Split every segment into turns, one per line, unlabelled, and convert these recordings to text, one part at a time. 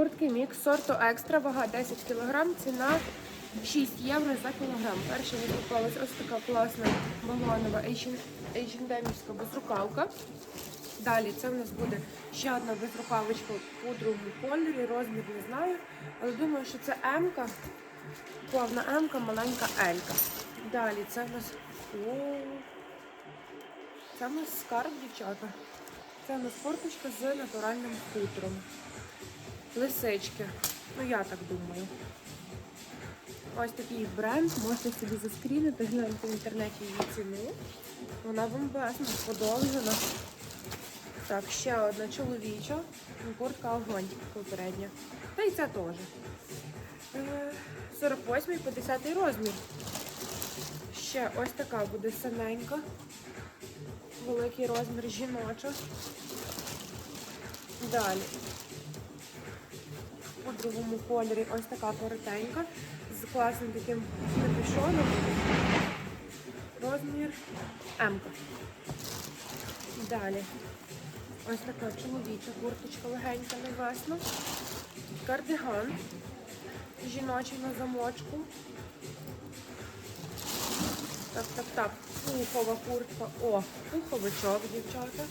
Куртки мікс сорту екстра, вага 10 кг, ціна 6 євро за кілограм. Перша мені попалась ось така класна балонова H&M безрукавка. Далі це в нас буде ще одна безрукавочка у другому кольорі, розмір не знаю, але думаю, що це М-ка, повна М-ка, маленька L-ка. Далі це в нас. О, це в нас скарб, дівчата. Це в нас форточка з натуральним хутром. Лисички. Ну я так думаю. Ось такий бренд, можете собі заскрінити, гляньте в інтернеті її ціну. Вона бомбезна, подовжена. Так, ще одна чоловіча. Куртка огонь попередня. Та й ця теж. Е, 48 50 розмір. Ще ось така буде синенька. Великий розмір жіноча. Далі. У другому кольорі ось така коротенька з класним таким капюшоном. Розмір М. Далі. Ось така чоловіча курточка легенька невесна. Кардиган. Жіночий на замочку. Так, так, так. Пухова куртка. О, пуховичок, дівчата.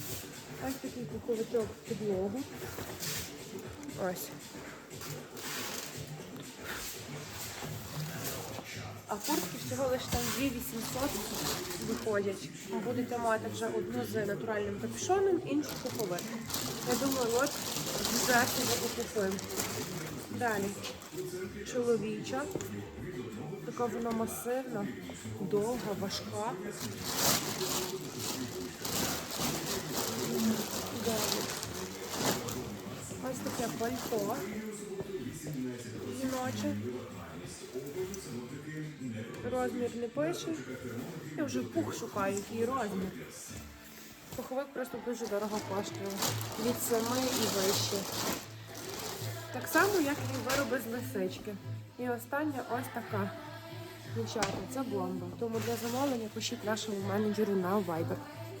Ось такий пуховичок в підлогу. Ось. А куртки всього лише там 2800 виходять. Будете мати вже одну з натуральним капюшоном, іншу пуховик. Я думаю, от вже себе купуємо. Далі. Чоловіча. Така вона масивна, довга, важка. Далі. Ось таке пальто. Жіноче. Розмір не пише. Я вже пух шукаю, який розмір. Пуховик просто дуже дорого коштує. Від 7 і вище. Так само, як і вироби з лисички. І остання ось така. Дівчата, це бомба. Тому для замовлення пишіть нашому менеджеру на Viber.